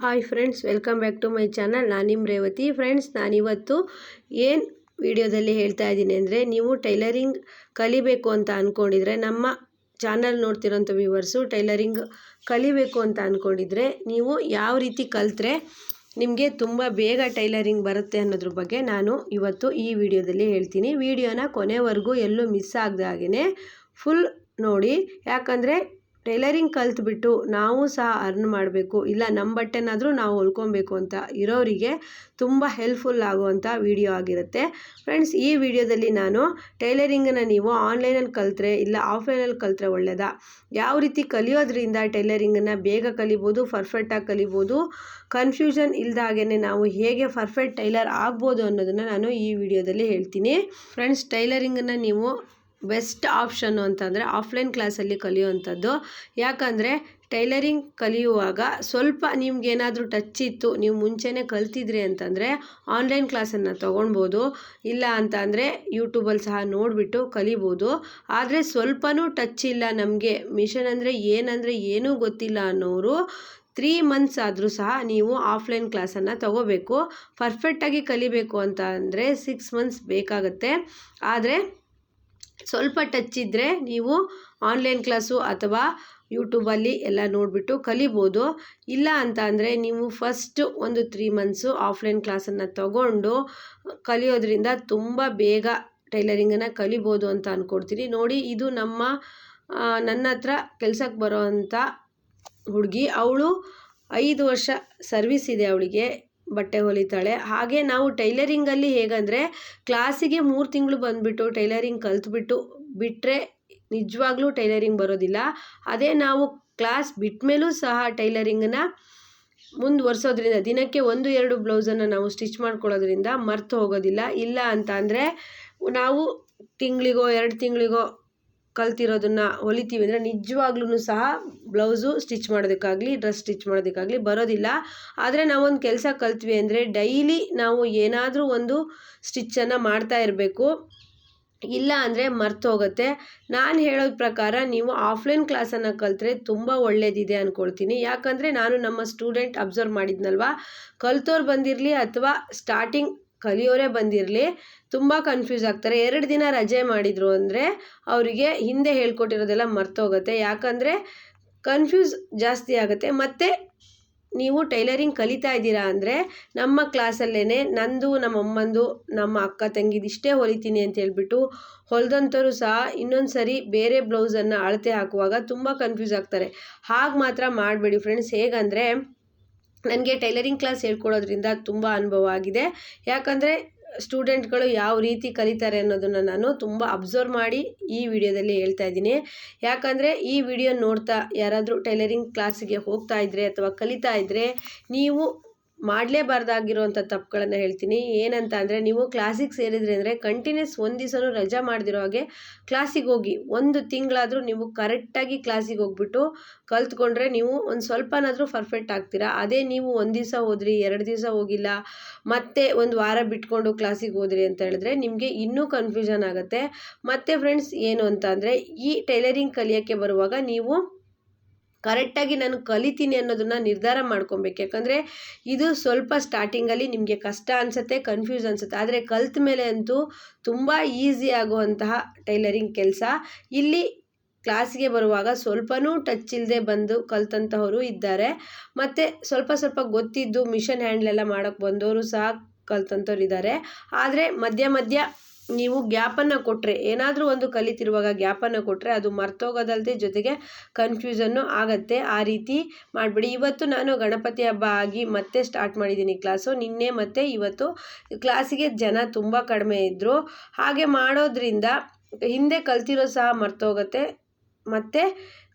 Hi friends welcome back to my channel ನಾನು ನಿಮ್ಮ Revathi. Friends ನಾನಿವತ್ತು ಏನು ವಿಡಿಯೋದಲ್ಲಿ ಹೇಳ್ತಾ ಇದ್ದೀನಿ ಅಂದರೆ ನೀವು ಟೈಲರಿಂಗ್ ಕಲಿಬೇಕು ಅಂತ ಅಂದ್ಕೊಂಡಿದ್ರೆ ನಮ್ಮ ಚಾನಲ್ ನೋಡ್ತಿರೋಂಥ ವ್ಯೂವರ್ಸು ಟೈಲರಿಂಗ್ ಕಲಿಬೇಕು ಅಂತ ಅಂದ್ಕೊಂಡಿದ್ರೆ ನೀವು ಯಾವ ರೀತಿ ಕಲಿತ್ರೆ ನಿಮಗೆ ತುಂಬ ಬೇಗ ಟೈಲರಿಂಗ್ ಬರುತ್ತೆ ಅನ್ನೋದ್ರ ಬಗ್ಗೆ ನಾನು ಇವತ್ತು ಈ ವಿಡಿಯೋದಲ್ಲಿ ಹೇಳ್ತೀನಿ. ವಿಡಿಯೋನ ಕೊನೆವರೆಗೂ ಎಲ್ಲೂ ಮಿಸ್ ಆಗದ ಹಾಗೆಯೇ ಫುಲ್ ನೋಡಿ. ಯಾಕಂದರೆ ಟೈಲರಿಂಗ್ ಕಲ್ತ್ಬಿಟ್ಟು ನಾವು ಸಹ ಅರ್ನ್ ಮಾಡಬೇಕು. ಇಲ್ಲ ನಮ್ಮ ಬಟ್ಟೆನಾದರೂ ನಾವು ಹೊಲ್ಕೊಬೇಕು ಅಂತ ಇರೋರಿಗೆ ತುಂಬ ಹೆಲ್ಪ್ಫುಲ್ ಆಗುವಂಥ ವಿಡಿಯೋ ಆಗಿರುತ್ತೆ. ಫ್ರೆಂಡ್ಸ್, ಈ ವಿಡಿಯೋದಲ್ಲಿ ನಾನು ಟೈಲರಿಂಗನ್ನು ನೀವು ಆನ್ಲೈನಲ್ಲಿ ಕಲಿತ್ರೆ ಇಲ್ಲ ಆಫ್ಲೈನಲ್ಲಿ ಕಲಿತ್ರೆ ಒಳ್ಳೆಯದಾ ಯಾವ ರೀತಿ ಕಲಿಯೋದ್ರಿಂದ ಟೈಲರಿಂಗನ್ನು ಬೇಗ ಕಲಿಬೋದು ಪರ್ಫೆಕ್ಟಾಗಿ ಕಲಿಬೋದು? ಕನ್ಫ್ಯೂಷನ್ ಇಲ್ಲದಾಗೇ ನಾವು ಹೇಗೆ ಪರ್ಫೆಕ್ಟ್ ಟೈಲರ್ ಆಗ್ಬೋದು ಅನ್ನೋದನ್ನು ನಾನು ಈ ವಿಡಿಯೋದಲ್ಲಿ ಹೇಳ್ತೀನಿ. ಫ್ರೆಂಡ್ಸ್, ಟೈಲರಿಂಗನ್ನು ನೀವು ಬೆಸ್ಟ್ ಆಪ್ಷನ್ನು ಅಂತಂದರೆ ಆಫ್ಲೈನ್ ಕ್ಲಾಸಲ್ಲಿ ಕಲಿಯುವಂಥದ್ದು. ಯಾಕಂದರೆ ಟೈಲರಿಂಗ್ ಕಲಿಯುವಾಗ ಸ್ವಲ್ಪ ನಿಮ್ಗೇನಾದರೂ ಟಚ್ ಇತ್ತು, ನೀವು ಮುಂಚೆನೇ ಕಲ್ತಿದ್ರಿ ಅಂತಂದರೆ ಆನ್ಲೈನ್ ಕ್ಲಾಸನ್ನು ತೊಗೊಳ್ಬೋದು. ಇಲ್ಲ ಅಂತ ಅಂದರೆ ಯೂಟ್ಯೂಬಲ್ಲಿ ಸಹ ನೋಡಿಬಿಟ್ಟು ಕಲಿಬೋದು. ಆದರೆ ಸ್ವಲ್ಪನೂ ಟಚ್ ಇಲ್ಲ ನಮಗೆ. ಮಿಷನ್ ಅಂದರೆ ಏನಂದರೆ ಏನೂ ಗೊತ್ತಿಲ್ಲ ಅನ್ನೋರು ತ್ರೀ ಮಂತ್ಸ್ ಆದರೂ ಸಹ ನೀವು ಆಫ್ಲೈನ್ ಕ್ಲಾಸನ್ನು ತಗೋಬೇಕು. ಪರ್ಫೆಕ್ಟಾಗಿ ಕಲಿಬೇಕು ಅಂತ ಅಂದರೆ ಸಿಕ್ಸ್ ಮಂತ್ಸ್ ಬೇಕಾಗುತ್ತೆ. ಆದರೆ ಸ್ವಲ್ಪ ಟಚ್ ಇದ್ದರೆ ನೀವು ಆನ್ಲೈನ್ ಕ್ಲಾಸು ಅಥವಾ ಯೂಟ್ಯೂಬಲ್ಲಿ ಎಲ್ಲ ನೋಡಿಬಿಟ್ಟು ಕಲಿಬೋದು. ಇಲ್ಲ ಅಂತ ಅಂದರೆ ನೀವು ಫಸ್ಟ್ ಒಂದು ತ್ರೀ ಮಂತ್ಸು ಆಫ್ಲೈನ್ ಕ್ಲಾಸನ್ನು ತಗೊಂಡು ಕಲಿಯೋದ್ರಿಂದ ತುಂಬ ಬೇಗ ಟೈಲರಿಂಗನ್ನು ಕಲಿಬೋದು ಅಂತ ಅಂದ್ಕೊಡ್ತೀನಿ ನೋಡಿ, ಇದು ನಮ್ಮ ನನ್ನ ಹತ್ರ ಕೆಲ್ಸಕ್ಕೆ ಬರೋ ಹುಡುಗಿ. ಅವಳು ಐದು ವರ್ಷ ಸರ್ವಿಸ್ ಇದೆ ಅವಳಿಗೆ. ಬಟ್ಟೆ ಹೊಲಿತಾಳೆ. ಹಾಗೆ ನಾವು ಟೈಲರಿಂಗಲ್ಲಿ ಹೇಗಂದರೆ ಕ್ಲಾಸಿಗೆ ಮೂರು ತಿಂಗಳು ಬಂದುಬಿಟ್ಟು ಟೈಲರಿಂಗ್ ಕಲ್ತ್ಬಿಟ್ಟು ಬಿಟ್ಟರೆ ನಿಜವಾಗ್ಲೂ ಟೈಲರಿಂಗ್ ಬರೋದಿಲ್ಲ. ಅದೇ ನಾವು ಕ್ಲಾಸ್ ಬಿಟ್ಟ ಮೇಲೂ ಸಹ ಟೈಲರಿಂಗನ್ನ ಮುಂದುವರ್ಸೋದ್ರಿಂದ, ದಿನಕ್ಕೆ ಒಂದು, ಎರಡು ಬ್ಲೌಸನ್ನು ನಾವು ಸ್ಟಿಚ್ ಮಾಡ್ಕೊಳ್ಳೋದ್ರಿಂದ ಮರ್ತು ಹೋಗೋದಿಲ್ಲ. ಇಲ್ಲ ಅಂತ ಅಂದರೆ ನಾವು ತಿಂಗಳಿಗೋ, ಎರಡು ತಿಂಗಳಿಗೋ ಕಲ್ತಿರೋದನ್ನು ಹೊಲಿತೀವಿ ಅಂದರೆ ನಿಜವಾಗ್ಲೂ ಸಹ ಬ್ಲೌಸು ಸ್ಟಿಚ್ ಮಾಡೋದಕ್ಕಾಗಲಿ, ಡ್ರೆಸ್ ಸ್ಟಿಚ್ ಮಾಡೋದಕ್ಕಾಗಲಿ ಬರೋದಿಲ್ಲ. ಆದರೆ ನಾವೊಂದು ಕೆಲಸ ಕಲ್ತ್ವಿ ಅಂದರೆ ಡೈಲಿ ನಾವು ಏನಾದರೂ ಒಂದು ಸ್ಟಿಚ್ಚನ್ನು ಮಾಡ್ತಾ ಇರಬೇಕು. ಇಲ್ಲ ಅಂದರೆ ಮರ್ತೋಗುತ್ತೆ ನಾನು ಹೇಳೋದ ಪ್ರಕಾರ ನೀವು ಆಫ್ಲೈನ್ ಕ್ಲಾಸನ್ನು ಕಲಿತ್ರೆ ತುಂಬ ಒಳ್ಳೇದಿದೆ ಅಂದ್ಕೊಳ್ತೀನಿ ಯಾಕಂದರೆ ನಾನು ನಮ್ಮ ಸ್ಟೂಡೆಂಟ್ ಅಬ್ಸರ್ವ್ ಮಾಡಿದ್ನಲ್ವ? ಕಲ್ತೋರು ಬಂದಿರಲಿ ಅಥವಾ ಸ್ಟಾರ್ಟಿಂಗ್ ಕಲಿಯೋರೇ ಬಂದಿರಲಿ. ತುಂಬ ಕನ್ಫ್ಯೂಸ್ ಆಗ್ತಾರೆ. ಎರಡು ದಿನ ರಜೆ ಮಾಡಿದರು ಅಂದರೆ ಅವರಿಗೆ ಹಿಂದೆ ಹೇಳ್ಕೊಟ್ಟಿರೋದೆಲ್ಲ ಮರ್ತೋಗುತ್ತೆ. ಯಾಕಂದರೆ ಕನ್ಫ್ಯೂಸ್ ಜಾಸ್ತಿ ಆಗುತ್ತೆ. ಮತ್ತು ನೀವು ಟೈಲರಿಂಗ್ ಕಲಿತಾ ಇದ್ದೀರಾ ಅಂದರೆ ನಮ್ಮ ಕ್ಲಾಸಲ್ಲೇ ನಂದು, ನಮ್ಮ ಅಮ್ಮಂದು, ನಮ್ಮ ಅಕ್ಕ ತಂಗಿದು ಇಷ್ಟೇ ಹೊಲಿತೀನಿ ಅಂತ ಹೇಳ್ಬಿಟ್ಟು ಹೊಲಿದಂಥವ್ರು ಸಹ ಇನ್ನೊಂದು ಸರಿ ಬೇರೆ ಬ್ಲೌಸನ್ನು ಅಳತೆ ಹಾಕುವಾಗ ತುಂಬ ಕನ್ಫ್ಯೂಸ್ ಆಗ್ತಾರೆ. ಹಾಗೆ ಮಾತ್ರ ಮಾಡಬೇಡಿ ಫ್ರೆಂಡ್ಸ್ ಹೇಗಂದರೆ ನನಗೆ ಟೈಲರಿಂಗ್ ಕ್ಲಾಸ್ ಹೇಳ್ಕೊಡೋದ್ರಿಂದ ತುಂಬ ಅನುಭವ ಆಗಿದೆ. ಯಾಕಂದರೆ ಸ್ಟೂಡೆಂಟ್ಗಳು ಯಾವ ರೀತಿ ಕಲಿತಾರೆ ಅನ್ನೋದನ್ನು ನಾನು ತುಂಬ ಅಬ್ಸರ್ವ್ ಮಾಡಿ ಈ ವಿಡಿಯೋದಲ್ಲಿ ಹೇಳ್ತಾ ಇದ್ದೀನಿ. ಯಾಕಂದರೆ ಈ ವಿಡಿಯೋ ನೋಡ್ತಾ ಯಾರಾದರೂ ಟೈಲರಿಂಗ್ ಕ್ಲಾಸಿಗೆ ಹೋಗ್ತಾ ಇದ್ದರೆ ಅಥವಾ ಕಲಿತಾ ಇದ್ದರೆ ನೀವು ಮಾಡಲೇಬಾರ್ದಾಗಿರೋವಂಥ ತಪ್ಪುಗಳನ್ನು ಹೇಳ್ತೀನಿ. ಏನಂತ ಅಂದರೆ ನೀವು ಕ್ಲಾಸಿಗೆ ಸೇರಿದ್ರಿ ಅಂದರೆ ಕಂಟಿನ್ಯೂಸ್ ಒಂದು ದಿವಸನೂ ರಜಾ ಮಾಡದಿರೋ ಹಾಗೆ ಕ್ಲಾಸಿಗೆ ಹೋಗಿ ಒಂದು ತಿಂಗಳಾದರೂ ನೀವು ಕರೆಕ್ಟಾಗಿ ಕ್ಲಾಸಿಗೆ ಹೋಗ್ಬಿಟ್ಟು ಕಲ್ತ್ಕೊಂಡ್ರೆ ನೀವು ಒಂದು ಸ್ವಲ್ಪನಾದರೂ ಪರ್ಫೆಕ್ಟ್ ಆಗ್ತೀರಾ? ಅದೇ ನೀವು ಒಂದು ದಿವಸ ಹೋದ್ರಿ, ಎರಡು ದಿವಸ ಹೋಗಿಲ್ಲ, ಮತ್ತೆ ಒಂದು ವಾರ ಬಿಟ್ಕೊಂಡು ಕ್ಲಾಸಿಗೆ ಹೋದ್ರಿ ಅಂತ ಹೇಳಿದ್ರೆ ನಿಮಗೆ ಇನ್ನೂ ಕನ್ಫ್ಯೂಷನ್ ಆಗುತ್ತೆ. ಮತ್ತು ಫ್ರೆಂಡ್ಸ್ ಏನು ಅಂತ ಈ ಟೈಲರಿಂಗ್ ಕಲಿಯೋಕ್ಕೆ ಬರುವಾಗ ನೀವು ಕರೆಕ್ಟಾಗಿ ನಾನು ಕಲಿತೀನಿ ಅನ್ನೋದನ್ನು ನಿರ್ಧಾರ ಮಾಡ್ಕೊಬೇಕು. ಯಾಕಂದರೆ ಇದು ಸ್ವಲ್ಪ ಸ್ಟಾರ್ಟಿಂಗಲ್ಲಿ ನಿಮಗೆ ಕಷ್ಟ ಅನಿಸುತ್ತೆ ಕನ್ಫ್ಯೂಸ್ ಅನಿಸುತ್ತೆ. ಆದರೆ ಕಲ್ತ ಮೇಲೆ ಅಂತೂ ತುಂಬ ಈಸಿ ಆಗುವಂತಹ ಟೈಲರಿಂಗ್ ಕೆಲಸ. ಇಲ್ಲಿ ಕ್ಲಾಸಿಗೆ ಬರುವಾಗ ಸ್ವಲ್ಪನೂ ಟಚ್ ಇಲ್ಲದೆ ಬಂದು ಕಲ್ತಂತಹವರು ಇದ್ದಾರೆ. ಮತ್ತು ಸ್ವಲ್ಪ ಸ್ವಲ್ಪ ಗೊತ್ತಿದ್ದು ಮಿಷನ್ ಹ್ಯಾಂಡ್ಲೆಲ್ಲ ಮಾಡೋಕ್ಕೆ ಬಂದವರು ಸಹ ಕಲ್ತಂಥವ್ರು ಇದ್ದಾರೆ. ಆದರೆ ಮಧ್ಯ ಮಧ್ಯ ನೀವು ಗ್ಯಾಪನ್ನು ಕೊಟ್ಟರೆ ಏನಾದರೂ ಒಂದು ಕಲಿತಿರುವಾಗ ಗ್ಯಾಪನ್ನು ಕೊಟ್ಟರೆ ಅದು ಮರ್ತೋಗೋದಲ್ಲದೆ ಜೊತೆಗೆ ಕನ್ಫ್ಯೂಸನ್ನು ಆಗತ್ತೆ. ಆ ರೀತಿ ಮಾಡಿಬಿಡಿ. ಇವತ್ತು ನಾನು ಗಣಪತಿ ಹಬ್ಬ ಆಗಿ ಮತ್ತೆ ಸ್ಟಾರ್ಟ್ ಮಾಡಿದ್ದೀನಿ ಕ್ಲಾಸು. ನಿನ್ನೆ ಮತ್ತು ಇವತ್ತು ಕ್ಲಾಸಿಗೆ ಜನ ತುಂಬ ಕಡಿಮೆ ಇದ್ದರು ಹಾಗೆ ಮಾಡೋದ್ರಿಂದ ಹಿಂದೆ ಕಲ್ತಿರೋ ಸಹ ಮರ್ತೋಗತ್ತೆ. ಮತ್ತು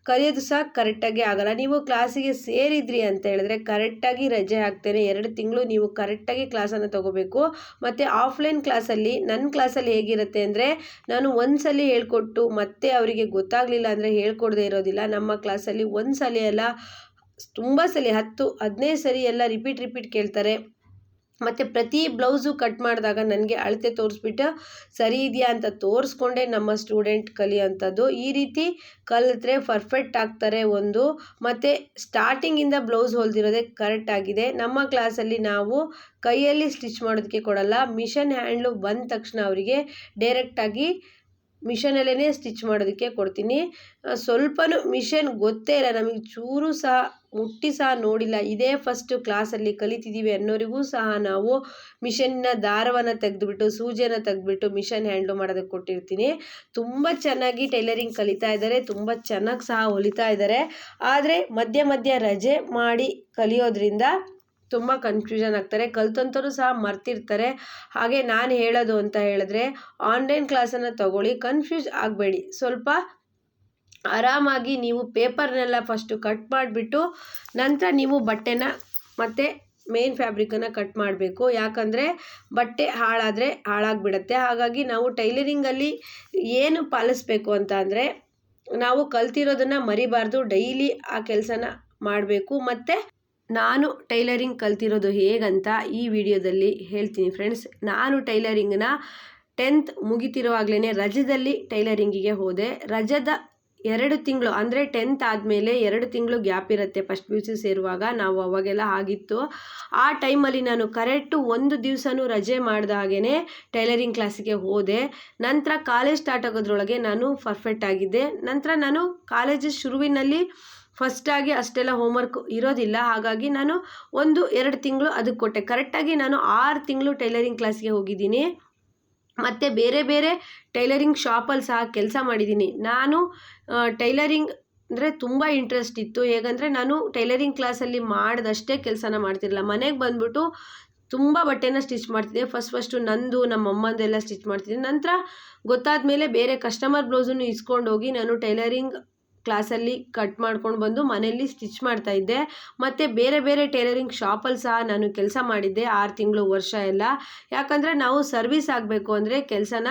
ಕಲಿಯೋದು ಸಹ ಕರೆಕ್ಟಾಗಿ ಆಗಲ್ಲ. ನೀವು ಕ್ಲಾಸಿಗೆ ಸೇರಿದ್ರಿ ಅಂತ ಹೇಳಿದ್ರೆ ಕರೆಕ್ಟಾಗಿ ರಜೆ ಹಾಕ್ತೇನೆ. ಎರಡು ತಿಂಗಳು ನೀವು ಕರೆಕ್ಟಾಗಿ ಕ್ಲಾಸನ್ನು ತಗೋಬೇಕು. ಮತ್ತು ಆಫ್ಲೈನ್ ಕ್ಲಾಸಲ್ಲಿ ನನ್ನ ಕ್ಲಾಸಲ್ಲಿ ಹೇಗಿರುತ್ತೆ ಅಂದರೆ ನಾನು ಒಂದು ಸಲ ಹೇಳ್ಕೊಟ್ಟು ಮತ್ತೆ ಅವರಿಗೆ ಗೊತ್ತಾಗಲಿಲ್ಲ ಅಂದರೆ ಹೇಳ್ಕೊಡ್ದೆ ಇರೋದಿಲ್ಲ. ನಮ್ಮ ಕ್ಲಾಸಲ್ಲಿ ಒಂದು ಸಲ ಎಲ್ಲ ತುಂಬ ಸಲ ಹತ್ತು, ಹದಿನೈದು ಸರಿ ಎಲ್ಲ ರಿಪೀಟ್ ರಿಪೀಟ್ ಕೇಳ್ತಾರೆ. ಮತ್ತು ಪ್ರತಿ ಬ್ಲೌಸು ಕಟ್ ಮಾಡಿದಾಗ ನನಗೆ ಅಳತೆ ತೋರಿಸ್ಬಿಟ್ಟು, ಸರಿ ಇದೆಯಾ? ಅಂತ ತೋರಿಸ್ಕೊಂಡೆ ನಮ್ಮ ಸ್ಟೂಡೆಂಟ್ ಕಲಿಯೋಂಥದ್ದು ಈ ರೀತಿ ಕಲಿತ್ರೆ ಪರ್ಫೆಕ್ಟ್ ಆಗ್ತಾರೆ ಒಂದು. ಮತ್ತು ಸ್ಟಾರ್ಟಿಂಗಿಂದ ಬ್ಲೌಸ್ ಹೊಲ್ದಿರೋದೇ ಕರೆಕ್ಟ್ ಆಗಿದೆ. ನಮ್ಮ ಕ್ಲಾಸಲ್ಲಿ ನಾವು ಕೈಯಲ್ಲಿ ಸ್ಟಿಚ್ ಮಾಡೋದಕ್ಕೆ ಕೊಡಲ್ಲ. ಮಿಷನ್ ಹ್ಯಾಂಡ್ಲು ಬಂದ ತಕ್ಷಣ ಅವರಿಗೆ ಡೈರೆಕ್ಟಾಗಿ ಮಿಷನಲ್ಲೇ ಸ್ಟಿಚ್ ಮಾಡೋದಕ್ಕೆ ಕೊಡ್ತೀನಿ. ಸ್ವಲ್ಪನೂ ಮಿಷನ್ ಗೊತ್ತೇ ಇಲ್ಲ ನಮಗೆ, ಚೂರು ಸಹ ಮುಟ್ಟಿ ಸಹ ನೋಡಿಲ್ಲ. ಇದೇ ಫಸ್ಟ್ ಕ್ಲಾಸಲ್ಲಿ ಕಲಿತಿದ್ದೀವಿ ಅನ್ನೋರಿಗೂ ಸಹ ನಾವು ಮಿಷನ್ನ ದಾರವನ್ನು ತೆಗೆದುಬಿಟ್ಟು, ಸೂಜಿಯನ್ನು ತೆಗೆದುಬಿಟ್ಟು ಮಿಷನ್ ಹ್ಯಾಂಡ್ಲು ಮಾಡೋದಕ್ಕೆ ಕೊಟ್ಟಿರ್ತೀನಿ. ತುಂಬ ಚೆನ್ನಾಗಿ ಟೈಲರಿಂಗ್ ಕಲಿತಾ ಇದ್ದಾರೆ, ತುಂಬ ಚೆನ್ನಾಗಿ ಸಹ ಹೊಲಿತಾ ಇದ್ದಾರೆ. ಆದರೆ ಮಧ್ಯೆ ಮಧ್ಯೆ ರಜೆ ಮಾಡಿ ಕಲಿಯೋದ್ರಿಂದ ತುಂಬ ಕನ್ಫ್ಯೂಷನ್ ಆಗ್ತಾರೆ. ಕಲ್ತಂಥವ್ರು ಸಹ ಮರ್ತಿರ್ತಾರೆ. ಹಾಗೆ ನಾನು ಹೇಳೋದು ಅಂತ ಹೇಳಿದ್ರೆ ಆನ್ಲೈನ್ ಕ್ಲಾಸನ್ನು ತಗೊಳ್ಳಿ ಕನ್ಫ್ಯೂಸ್ ಆಗಬೇಡಿ. ಸ್ವಲ್ಪ ಆರಾಮಾಗಿ ನೀವು ಪೇಪರ್ನೆಲ್ಲ ಫಸ್ಟು ಕಟ್ ಮಾಡಿಬಿಟ್ಟು, ನಂತರ ನೀವು ಬಟ್ಟೆನ ಮತ್ತು ಮೇನ್ ಫ್ಯಾಬ್ರಿಕನ್ನು ಕಟ್ ಮಾಡಬೇಕು. ಯಾಕಂದರೆ ಬಟ್ಟೆ ಹಾಳಾದರೆ ಹಾಳಾಗಿಬಿಡತ್ತೆ. ಹಾಗಾಗಿ ನಾವು ಟೈಲರಿಂಗಲ್ಲಿ ಏನು ಪಾಲಿಸ್ಬೇಕು ಅಂತ ಅಂದರೆ, ನಾವು ಕಲ್ತಿರೋದನ್ನು ಮರಿಬಾರ್ದು. ಡೈಲಿ ಆ ಕೆಲಸನ ಮಾಡಬೇಕು. ಮತ್ತು ನಾನು ಟೈಲರಿಂಗ್ ಕಲ್ತಿರೋದು ಹೇಗಂತ ಈ ವಿಡಿಯೋದಲ್ಲಿ ಹೇಳ್ತೀನಿ ಫ್ರೆಂಡ್ಸ್. ನಾನು ಟೈಲರಿಂಗ್ನ ಟೆಂತ್ ಮುಗಿತಿರುವಾಗಲೇ ರಜದಲ್ಲಿ ಟೈಲರಿಂಗಿಗೆ ಹೋದೆ. ರಜದ ಎರಡು ತಿಂಗಳು ಅಂದರೆ ಟೆಂತ್ ಆದಮೇಲೆ ಎರಡು ತಿಂಗಳು ಗ್ಯಾಪ್ ಇರುತ್ತೆ ಫಸ್ಟ್ ಪಿ ಯು ಸಿ ಸೇರುವಾಗ. ನಾವು ಅವಾಗೆಲ್ಲ ಆಗಿತ್ತು. ಆ ಟೈಮಲ್ಲಿ ನಾನು ಕರೆಕ್ಟು ಒಂದು ದಿವಸನೂ ರಜೆ ಮಾಡಿದ ಹಾಗೇ ಟೈಲರಿಂಗ್ ಕ್ಲಾಸಿಗೆ ಹೋದೆ. ನಂತರ ಕಾಲೇಜ್ ಸ್ಟಾರ್ಟ್ ಆಗೋದ್ರೊಳಗೆ ನಾನು ಪರ್ಫೆಕ್ಟ್ ಆಗಿದ್ದೆ. ನಂತರ ನಾನು ಕಾಲೇಜ್ ಶುರುವಿನಲ್ಲಿ ಫಸ್ಟಾಗಿ ಅಷ್ಟೆಲ್ಲ ಹೋಮ್ವರ್ಕ್ ಇರೋದಿಲ್ಲ. ಹಾಗಾಗಿ ನಾನು ಒಂದು ಎರಡು ತಿಂಗಳು ಅದಕ್ಕೆ ಕೊಟ್ಟೆ. ಕರೆಕ್ಟಾಗಿ ನಾನು ಆರು ತಿಂಗಳು ಟೈಲರಿಂಗ್ ಕ್ಲಾಸ್ಗೆ ಹೋಗಿದ್ದೀನಿ. ಮತ್ತು ಬೇರೆ ಬೇರೆ ಟೈಲರಿಂಗ್ ಶಾಪಲ್ಲಿ ಸಹ ಕೆಲಸ ಮಾಡಿದ್ದೀನಿ. ನಾನು ಟೈಲರಿಂಗ್ ಅಂದರೆ ತುಂಬ ಇಂಟ್ರೆಸ್ಟ್ ಇತ್ತು. ಹೇಗಂದರೆ ನಾನು ಟೈಲರಿಂಗ್ ಕ್ಲಾಸಲ್ಲಿ ಮಾಡಿದಷ್ಟೇ ಕೆಲಸನ ಮಾಡ್ತಿರಲಿಲ್ಲ. ಮನೆಗೆ ಬಂದ್ಬಿಟ್ಟು ತುಂಬ ಬಟ್ಟೆನ ಸ್ಟಿಚ್ ಮಾಡ್ತಿದ್ದೆ. ಫಸ್ಟ್ ಫಸ್ಟು ನಂದು, ನಮ್ಮ ಅಮ್ಮಂದೆಲ್ಲ ಸ್ಟಿಚ್ ಮಾಡ್ತಿದ್ದೆ. ನಂತರ ಗೊತ್ತಾದ ಮೇಲೆ ಬೇರೆ ಕಸ್ಟಮರ್ ಬ್ಲೌಸನ್ನು ಇಸ್ಕೊಂಡು ಹೋಗಿ ನಾನು ಟೈಲರಿಂಗ್ ಕ್ಲಾಸಲ್ಲಿ ಕಟ್ ಮಾಡ್ಕೊಂಡು ಬಂದು ಮನೆಯಲ್ಲಿ ಸ್ಟಿಚ್ ಮಾಡ್ತಾಯಿದ್ದೆ ಮತ್ತು ಬೇರೆ ಬೇರೆ ಟೈಲರಿಂಗ್ ಶಾಪಲ್ಲಿ ಸಹ ನಾನು ಕೆಲಸ ಮಾಡಿದ್ದೆ ಆರು ತಿಂಗಳು ವರ್ಷ ಎಲ್ಲ. ಯಾಕಂದರೆ ನಾವು ಸರ್ವಿಸ್ ಆಗಬೇಕು ಅಂದರೆ ಕೆಲಸನ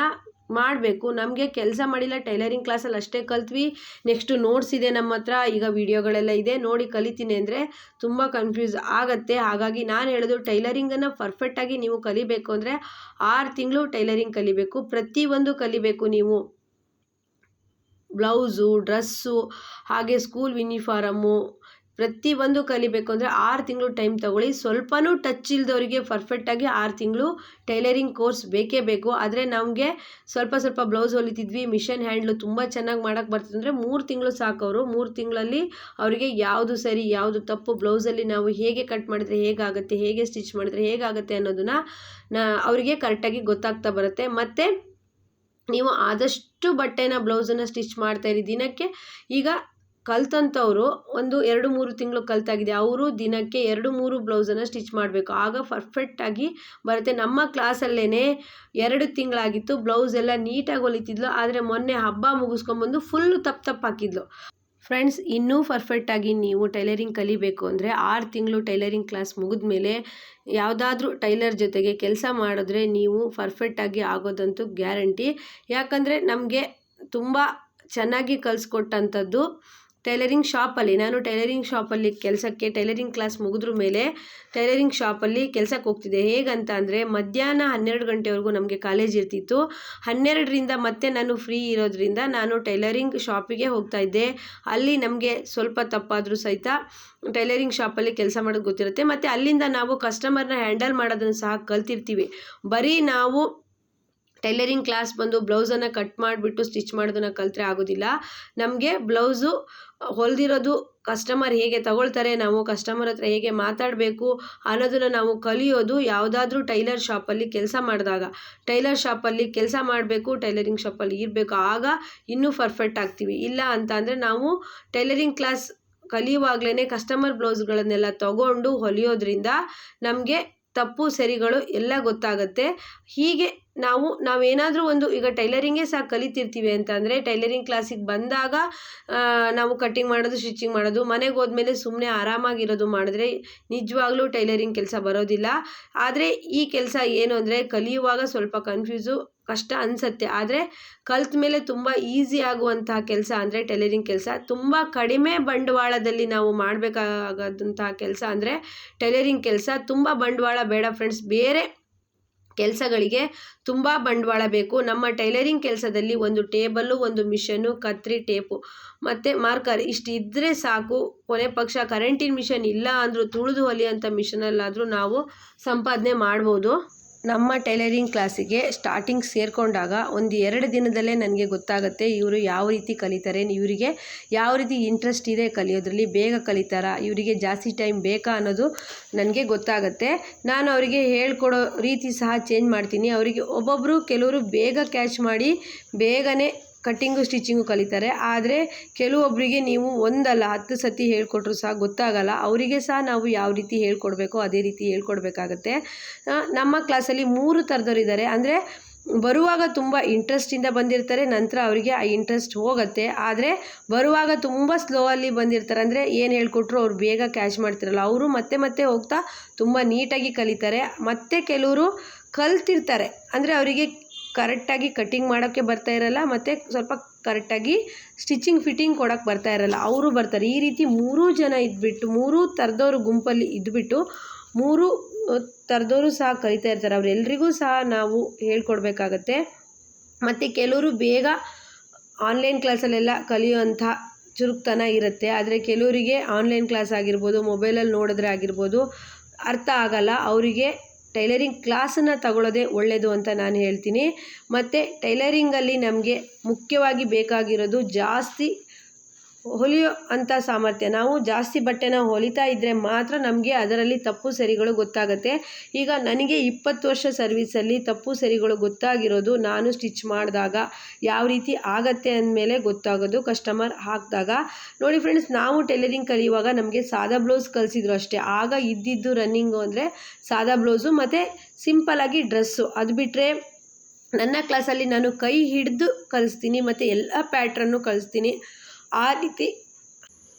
ಮಾಡಬೇಕು. ನಮಗೆ ಕೆಲಸ ಮಾಡಿಲ್ಲ ಟೈಲರಿಂಗ್ ಕ್ಲಾಸಲ್ಲಿ ಅಷ್ಟೇ ಕಲ್ತ್ವಿ. ನೆಕ್ಸ್ಟು ನೋಟ್ಸ್ ಇದೆ ನಮ್ಮ ಹತ್ರ. ಈಗ ವಿಡಿಯೋಗಳೆಲ್ಲ ಇದೆ. ನೋಡಿ ಕಲಿತೀನಿ ಅಂದರೆ ತುಂಬ ಕನ್ಫ್ಯೂಸ್ ಆಗುತ್ತೆ. ಹಾಗಾಗಿ ನಾನು ಹೇಳೋದು ಟೈಲರಿಂಗನ್ನು ಪರ್ಫೆಕ್ಟಾಗಿ ನೀವು ಕಲಿಬೇಕು ಅಂದರೆ ಆರು ತಿಂಗಳು ಟೈಲರಿಂಗ್ ಕಲಿಬೇಕು. ಪ್ರತಿಯೊಂದು ಕಲಿಬೇಕು ನೀವು. ಬ್ಲೌಸು, ಡ್ರೆಸ್ಸು, ಹಾಗೆ ಸ್ಕೂಲ್ ಯೂನಿಫಾರಮು ಪ್ರತಿಯೊಂದು ಕಲಿಬೇಕು ಅಂದರೆ ಆರು ತಿಂಗಳು ಟೈಮ್ ತಗೊಳ್ಳಿ. ಸ್ವಲ್ಪನೂ ಟಚ್ ಇಲ್ದವರಿಗೆ ಪರ್ಫೆಕ್ಟಾಗಿ ಆರು ತಿಂಗಳು ಟೈಲರಿಂಗ್ ಕೋರ್ಸ್ ಬೇಕೇ ಬೇಕು. ಆದರೆ ನಮಗೆ ಸ್ವಲ್ಪ ಸ್ವಲ್ಪ ಬ್ಲೌಸ್ ಹೊಲಿತಿದ್ವಿ, ಮಿಷನ್ ಹ್ಯಾಂಡ್ಲು ತುಂಬ ಚೆನ್ನಾಗಿ ಮಾಡೋಕ್ಕೆ ಬರ್ತದೆ ಅಂದರೆ ಮೂರು ತಿಂಗಳು ಸಾಕು ಅವರು ಮೂರು ತಿಂಗಳಲ್ಲಿ ಅವರಿಗೆ ಯಾವುದು ಸರಿ, ಯಾವುದು ತಪ್ಪು, ಬ್ಲೌಸಲ್ಲಿ ನಾವು ಹೇಗೆ ಕಟ್ ಮಾಡಿದರೆ ಹೇಗಾಗುತ್ತೆ, ಹೇಗೆ ಸ್ಟಿಚ್ ಮಾಡಿದರೆ ಹೇಗಾಗುತ್ತೆ ಅನ್ನೋದನ್ನು ಅವರಿಗೆ ಕರೆಕ್ಟಾಗಿ ಗೊತ್ತಾಗ್ತಾ ಬರುತ್ತೆ. ಮತ್ತು ನೀವು ಆದಷ್ಟು ಬಟ್ಟೆನ, ಬ್ಲೌಸನ್ನು ಸ್ಟಿಚ್ ಮಾಡ್ತಾಯಿರಿ ದಿನಕ್ಕೆ ಈಗ ಕಲ್ತಂಥವ್ರು ಒಂದು ಎರಡು ಮೂರು ತಿಂಗಳು ಕಲ್ತಾಗಿದೆ. ಅವರು ದಿನಕ್ಕೆ ಎರಡು ಮೂರು ಬ್ಲೌಸನ್ನು ಸ್ಟಿಚ್ ಮಾಡಬೇಕು. ಆಗ ಪರ್ಫೆಕ್ಟಾಗಿ ಬರುತ್ತೆ. ನಮ್ಮ ಕ್ಲಾಸಲ್ಲೇ ಎರಡು ತಿಂಗಳಾಗಿತ್ತು. ಬ್ಲೌಸ್ ಎಲ್ಲ ನೀಟಾಗಿ ಹೊಲಿತಿದ್ಲು. ಆದರೆ ಮೊನ್ನೆ ಹಬ್ಬ ಮುಗಿಸ್ಕೊಂಬಂದು ಫುಲ್ಲು ತಪ್ಪು ತಪ್ಪು ಹಾಕಿದ್ಲು. ಫ್ರೆಂಡ್ಸ್, ಇನ್ನೂ ಪರ್ಫೆಕ್ಟಾಗಿ ನೀವು ಟೈಲರಿಂಗ್ ಕಲಿಬೇಕು ಅಂದರೆ ಆರು ತಿಂಗಳು ಟೈಲರಿಂಗ್ ಕ್ಲಾಸ್ ಮುಗಿದ ಮೇಲೆ ಯಾವುದಾದ್ರೂ ಟೈಲರ್ ಜೊತೆಗೆ ಕೆಲಸ ಮಾಡಿದ್ರೆ ನೀವು ಪರ್ಫೆಕ್ಟಾಗಿ ಆಗೋದಂತೂ ಗ್ಯಾರಂಟಿ. ಯಾಕಂದರೆ ನಮಗೆ ತುಂಬ ಚೆನ್ನಾಗಿ ಕಲಿಸ್ಕೊಟ್ಟಂಥದ್ದು ಟೈಲರಿಂಗ್ ಶಾಪಲ್ಲಿ, ನಾನು ಟೈಲರಿಂಗ್ ಶಾಪಲ್ಲಿ ಕೆಲಸಕ್ಕೆ ಟೈಲರಿಂಗ್ ಕ್ಲಾಸ್ ಮುಗಿದ್ರ ಮೇಲೆ ಟೈಲರಿಂಗ್ ಶಾಪಲ್ಲಿ ಕೆಲಸಕ್ಕೆ ಹೋಗ್ತಿದ್ದೆ. ಹೇಗಂತ ಅಂದರೆ, ಮಧ್ಯಾಹ್ನ ಹನ್ನೆರಡು ಗಂಟೆವರೆಗೂ ನಮಗೆ ಕಾಲೇಜ್ ಇರ್ತಿತ್ತು. ಹನ್ನೆರಡರಿಂದ ಮತ್ತೆ ನಾನು ಫ್ರೀ ಇರೋದ್ರಿಂದ ನಾನು ಟೈಲರಿಂಗ್ ಶಾಪಿಗೆ ಹೋಗ್ತಾ ಇದ್ದೆ. ಅಲ್ಲಿ ನಮಗೆ ಸ್ವಲ್ಪ ತಪ್ಪಾದರೂ ಸಹಿತ ಟೈಲರಿಂಗ್ ಶಾಪಲ್ಲಿ ಕೆಲಸ ಮಾಡೋದು ಗೊತ್ತಿರುತ್ತೆ. ಮತ್ತು ಅಲ್ಲಿಂದ ನಾವು ಕಸ್ಟಮರ್ನ ಹ್ಯಾಂಡಲ್ ಮಾಡೋದನ್ನು ಸಹ ಕಲ್ತಿರ್ತೀವಿ. ಬರೀ ನಾವು ಟೈಲರಿಂಗ್ ಕ್ಲಾಸ್ ಬಂದು ಬ್ಲೌಸನ್ನು ಕಟ್ ಮಾಡಿಬಿಟ್ಟು ಸ್ಟಿಚ್ ಮಾಡೋದನ್ನು ಕಲಿತ್ರೆ ಆಗೋದಿಲ್ಲ. ನಮಗೆ ಬ್ಲೌಸು ಹೊಲ್ದಿರೋದು ಕಸ್ಟಮರ್ ಹೇಗೆ ತಗೊಳ್ತಾರೆ, ನಾವು ಕಸ್ಟಮರ್ ಹತ್ರ ಹೇಗೆ ಮಾತಾಡಬೇಕು ಅನ್ನೋದನ್ನು ನಾವು ಕಲಿಯೋದು ಯಾವುದಾದ್ರೂ ಟೈಲರ್ ಶಾಪಲ್ಲಿ ಕೆಲಸ ಮಾಡಿದಾಗ. ಟೈಲರ್ ಶಾಪಲ್ಲಿ ಕೆಲಸ ಮಾಡಬೇಕು, ಟೈಲರಿಂಗ್ ಶಾಪಲ್ಲಿ ಇರಬೇಕು, ಆಗ ಇನ್ನೂ ಪರ್ಫೆಕ್ಟ್ ಆಗ್ತೀವಿ. ಇಲ್ಲ ಅಂತ ನಾವು ಟೈಲರಿಂಗ್ ಕ್ಲಾಸ್ ಕಲಿಯುವಾಗಲೇ ಕಸ್ಟಮರ್ ಬ್ಲೌಸ್ಗಳನ್ನೆಲ್ಲ ತಗೊಂಡು ಹೊಲಿಯೋದ್ರಿಂದ ನಮಗೆ ತಪ್ಪು ಸರಿಗಳು ಎಲ್ಲ ಗೊತ್ತಾಗುತ್ತೆ. ಹೀಗೆ ನಾವು, ನಾವೇನಾದರೂ ಒಂದು, ಈಗ ಟೈಲರಿಂಗೇ ಸಹ ಕಲಿತಿರ್ತೀವಿ ಅಂತಂದರೆ ಟೈಲರಿಂಗ್ ಕ್ಲಾಸಿಗೆ ಬಂದಾಗ ನಾವು ಕಟ್ಟಿಂಗ್ ಮಾಡೋದು, ಸ್ಟಿಚಿಂಗ್ ಮಾಡೋದು, ಮನೆಗೆ ಹೋದ್ಮೇಲೆ ಸುಮ್ಮನೆ ಆರಾಮಾಗಿರೋದು ಮಾಡಿದ್ರೆ ನಿಜವಾಗ್ಲೂ ಟೈಲರಿಂಗ್ ಕೆಲಸ ಬರೋದಿಲ್ಲ. ಆದರೆ ಈ ಕೆಲಸ ಏನು ಅಂದರೆ ಕಲಿಯುವಾಗ ಸ್ವಲ್ಪ ಕನ್ಫ್ಯೂಸು ಕಷ್ಟ ಅನಿಸತ್ತೆ. ಆದರೆ ಕಲ್ತ ಮೇಲೆ ತುಂಬ ಈಸಿ ಆಗುವಂತಹ ಕೆಲಸ ಅಂದರೆ ಟೈಲರಿಂಗ್ ಕೆಲಸ. ತುಂಬ ಕಡಿಮೆ ಬಂಡವಾಳದಲ್ಲಿ ನಾವು ಮಾಡಬೇಕಾಗದಂತಹ ಕೆಲಸ ಅಂದರೆ ಟೈಲರಿಂಗ್ ಕೆಲಸ. ತುಂಬ ಬಂಡವಾಳ ಬೇಡ ಫ್ರೆಂಡ್ಸ್ ಬೇರೆ ಕೆಲಸಗಳಿಗೆ ತುಂಬ ಬಂಡವಾಳ ಬೇಕು. ನಮ್ಮ ಟೈಲರಿಂಗ್ ಕೆಲಸದಲ್ಲಿ ಒಂದು ಟೇಬಲ್ಲು, ಒಂದು ಮಿಷನ್ನು, ಕತ್ರಿ ಟೇಪು. ಮತ್ತು ಮಾರ್ಕರ್ ಇಷ್ಟು ಇದ್ದರೆ ಸಾಕು. ಕೊನೆ ಪಕ್ಷ ಕರೆಂಟಿನ ಮಿಷನ್ ಇಲ್ಲ ಅಂದರೂ ತುಳಿದು ಹೊಲಿಯೋಂಥ ಮಿಷನಲ್ಲಾದರೂ ನಾವು ಸಂಪಾದನೆ ಮಾಡ್ಬೋದು. ನಮ್ಮ ಟೈಲರಿಂಗ್ ಕ್ಲಾಸಿಗೆ ಸ್ಟಾರ್ಟಿಂಗ್ ಸೇರಿಕೊಂಡಾಗ ಒಂದು ಎರಡು ದಿನದಲ್ಲೇ ನನಗೆ ಗೊತ್ತಾಗುತ್ತೆ ಇವರು ಯಾವ ರೀತಿ ಕಲಿತಾರೆ, ಇವರಿಗೆ ಯಾವ ರೀತಿ ಇಂಟ್ರೆಸ್ಟ್ ಇದೆ ಕಲಿಯೋದ್ರಲ್ಲಿ, ಬೇಗ ಕಲಿತಾರ, ಇವರಿಗೆ ಜಾಸ್ತಿ ಟೈಮ್ ಬೇಕಾ ಅನ್ನೋದು ನನಗೆ ಗೊತ್ತಾಗುತ್ತೆ. ನಾನು ಅವರಿಗೆ ಹೇಳ್ಕೊಡೋ ರೀತಿ ಸಹ ಚೇಂಜ್ ಮಾಡ್ತೀನಿ. ಅವರಿಗೆ ಒಬ್ಬೊಬ್ಬರು ಕೆಲವರು ಬೇಗ ಕ್ಯಾಚ್ ಮಾಡಿ, ಬೇಗನೆ ಕಟ್ಟಿಂಗು ಸ್ಟಿಚಿಂಗು ಕಲಿತಾರೆ. ಆದರೆ ಕೆಲವೊಬ್ಬರಿಗೆ ನೀವು ಒಂದಲ್ಲ, ಹತ್ತು ಸತಿ ಹೇಳ್ಕೊಟ್ರು ಸಹ ಗೊತ್ತಾಗಲ್ಲ. ಅವರಿಗೆ ಸಹ ನಾವು ಯಾವ ರೀತಿ ಹೇಳ್ಕೊಡ್ಬೇಕೋ ಅದೇ ರೀತಿ ಹೇಳ್ಕೊಡ್ಬೇಕಾಗತ್ತೆ. ನಮ್ಮ ಕ್ಲಾಸಲ್ಲಿ ಮೂರು ಥರದವ್ರು ಇದ್ದಾರೆ ಅಂದರೆ ಬರುವಾಗ ತುಂಬ ಇಂಟ್ರೆಸ್ಟಿಂದ ಬಂದಿರ್ತಾರೆ, ನಂತರ ಅವರಿಗೆ ಆ ಇಂಟ್ರೆಸ್ಟ್ ಹೋಗುತ್ತೆ. ಆದರೆ ಬರುವಾಗ ತುಂಬ ಸ್ಲೋ ಅಲ್ಲಿ ಬಂದಿರ್ತಾರೆ. ಅಂದರೆ ಏನು ಹೇಳ್ಕೊಟ್ರು ಅವ್ರು ಬೇಗ ಕ್ಯಾಚ್ ಮಾಡ್ತಿರಲ್ಲ. ಅವರು ಮತ್ತೆ ಮತ್ತೆ ಹೋಗ್ತಾ ತುಂಬ ನೀಟಾಗಿ ಕಲಿತಾರೆ. ಮತ್ತೆ ಕೆಲವರು ಕಲ್ತಿರ್ತಾರೆ. ಅಂದರೆ ಅವರಿಗೆ ಕರೆಕ್ಟಾಗಿ ಕಟ್ಟಿಂಗ್ ಮಾಡೋಕ್ಕೆ ಬರ್ತಾ ಇರಲ್ಲ, ಮತ್ತು ಸ್ವಲ್ಪ ಕರೆಕ್ಟಾಗಿ ಸ್ಟಿಚಿಂಗ್, ಫಿಟ್ಟಿಂಗ್ ಕೊಡೋಕ್ಕೆ ಬರ್ತಾ ಇರಲ್ಲ. ಅವರು ಬರ್ತಾರೆ. ಈ ರೀತಿ ಮೂರೂ ಜನ ಇದ್ಬಿಟ್ಟು, ಮೂರೂ ಥರದವ್ರ ಗುಂಪಲ್ಲಿ ಇದ್ಬಿಟ್ಟು, ಮೂರು ಥರದವರು ಸಹ ಕಲಿತಾ ಇರ್ತಾರೆ. ಅವರೆಲ್ಲರಿಗೂ ಸಹ ನಾವು ಹೇಳ್ಕೊಡ್ಬೇಕಾಗತ್ತೆ. ಮತ್ತು ಕೆಲವರು ಬೇಗ ಆನ್ಲೈನ್ ಕ್ಲಾಸಲ್ಲೆಲ್ಲ ಕಲಿಯುವಂಥ ಚುರುಕ್ತನ ಇರುತ್ತೆ. ಆದರೆ ಕೆಲವರಿಗೆ ಆನ್ಲೈನ್ ಕ್ಲಾಸ್ ಆಗಿರ್ಬೋದು, ಮೊಬೈಲಲ್ಲಿ ನೋಡಿದ್ರೆ ಆಗಿರ್ಬೋದು, ಅರ್ಥ ಆಗಲ್ಲ. ಅವರಿಗೆ ಟೈಲರಿಂಗ್ ಕ್ಲಾಸನ್ನು ತಗೊಳ್ಳೋದೇ ಒಳ್ಳೆಯದು ಅಂತ ನಾನು ಹೇಳ್ತೀನಿ. ಮತ್ತು ಟೈಲರಿಂಗಲ್ಲಿ ನಮಗೆ ಮುಖ್ಯವಾಗಿ ಬೇಕಾಗಿರೋದು ಜಾಸ್ತಿ ಹೊಲಿಯೋ ಅಂಥ ಸಾಮರ್ಥ್ಯ. ನಾವು ಜಾಸ್ತಿ ಬಟ್ಟೆನ ಹೊಲಿತಾ ಇದ್ದರೆ ಮಾತ್ರ ನಮಗೆ ಅದರಲ್ಲಿ ತಪ್ಪು ಸರಿಗಳು ಗೊತ್ತಾಗುತ್ತೆ. ಈಗ ನನಗೆ ಇಪ್ಪತ್ತು ವರ್ಷ ಸರ್ವೀಸಲ್ಲಿ ತಪ್ಪು ಸರಿಗಳು ಗೊತ್ತಾಗಿರೋದು ನಾನು ಸ್ಟಿಚ್ ಮಾಡಿದಾಗ ಯಾವ ರೀತಿ ಆಗತ್ತೆ ಅಂದಮೇಲೆ ಗೊತ್ತಾಗೋದು, ಕಸ್ಟಮರ್ ಹಾಕಿದಾಗ. ನೋಡಿ ಫ್ರೆಂಡ್ಸ್, ನಾವು ಟೈಲರಿಂಗ್ ಕಲಿಯುವಾಗ ನಮಗೆ ಸಾದಾ ಬ್ಲೌಸ್ ಕಲಿಸಿದ್ರು ಅಷ್ಟೇ. ಆಗ ಇದ್ದಿದ್ದು ರನ್ನಿಂಗು ಅಂದರೆ ಸಾದಾ ಬ್ಲೌಸು ಮತ್ತು ಸಿಂಪಲಾಗಿ ಡ್ರೆಸ್ಸು. ಅದು ಬಿಟ್ಟರೆ ನನ್ನ ಕ್ಲಾಸಲ್ಲಿ ನಾನು ಕೈ ಹಿಡಿದು ಕಲಿಸ್ತೀನಿ, ಮತ್ತು ಎಲ್ಲ ಪ್ಯಾಟ್ರನ್ನು ಕಲಿಸ್ತೀನಿ. ಆ ರೀತಿ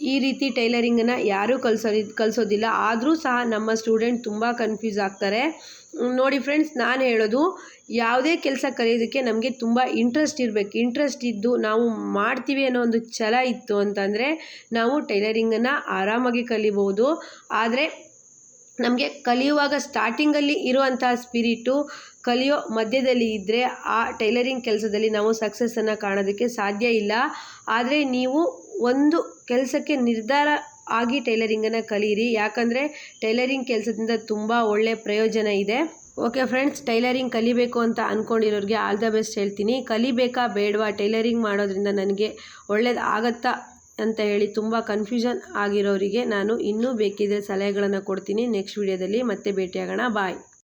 ಈ ರೀತಿ ಟೈಲರಿಂಗನ್ನು ಯಾರೂ ಕಲಿಸೋದಿ, ಕಲಿಸೋದಿಲ್ಲ. ಆದರೂ ಸಹ ನಮ್ಮ ಸ್ಟೂಡೆಂಟ್ ತುಂಬ ಕನ್ಫ್ಯೂಸ್ ಆಗ್ತಾರೆ. ನೋಡಿ ಫ್ರೆಂಡ್ಸ್, ನಾನು ಹೇಳೋದು ಯಾವುದೇ ಕೆಲಸ ಕಲಿಯೋದಕ್ಕೆ ನಮಗೆ ತುಂಬ ಇಂಟ್ರೆಸ್ಟ್ ಇರಬೇಕು. ಇಂಟ್ರೆಸ್ಟ್ ಇದ್ದು ನಾವು ಮಾಡ್ತೀವಿ ಅನ್ನೋ ಒಂದು ಛಲ ಇತ್ತು ಅಂತಂದರೆ ನಾವು ಟೈಲರಿಂಗನ್ನು ಆರಾಮಾಗಿ ಕಲಿಬೋದು. ಆದರೆ ನಮಗೆ ಕಲಿಯುವಾಗ ಸ್ಟಾರ್ಟಿಂಗಲ್ಲಿ ಇರುವಂಥ ಸ್ಪಿರಿಟು ಕಲಿಯೋ ಮಧ್ಯದಲ್ಲಿ ಇದ್ದರೆ ಆ ಟೈಲರಿಂಗ್ ಕೆಲಸದಲ್ಲಿ ನಾವು ಸಕ್ಸಸ್ಸನ್ನು ಕಾಣೋದಕ್ಕೆ ಸಾಧ್ಯ ಇಲ್ಲ. ಆದರೆ ನೀವು ಒಂದು ಕೆಲಸಕ್ಕೆ ನಿರ್ಧಾರ ಆಗಿ ಟೈಲರಿಂಗನ್ನು ಕಲಿಯಿರಿ ಯಾಕಂದರೆ ಟೈಲರಿಂಗ್ ಕೆಲಸದಿಂದ ತುಂಬ ಒಳ್ಳೆಯ ಪ್ರಯೋಜನ ಇದೆ. ಓಕೆ ಫ್ರೆಂಡ್ಸ್ ಟೈಲರಿಂಗ್ ಕಲಿಬೇಕು ಅಂತ ಅಂದ್ಕೊಂಡಿರೋರಿಗೆ ಆಲ್ ದ ಬೆಸ್ಟ್ ಹೇಳ್ತೀನಿ. ಕಲಿಬೇಕಾ ಬೇಡವಾ? ಟೈಲರಿಂಗ್ ಮಾಡೋದ್ರಿಂದ ನನಗೆ ಒಳ್ಳೇದು ಆಗತ್ತಾ ಅಂತ ಹೇಳಿ ತುಂಬ ಕನ್ಫ್ಯೂಷನ್ ಆಗಿರೋರಿಗೆ ನಾನು ಇನ್ನೂ ಬೇಕಿದ್ದರೆ ಸಲಹೆಗಳನ್ನು ಕೊಡ್ತೀನಿ. ನೆಕ್ಸ್ಟ್ ವಿಡಿಯೋದಲ್ಲಿ ಮತ್ತೆ ಭೇಟಿಯಾಗೋಣ. ಬಾಯ್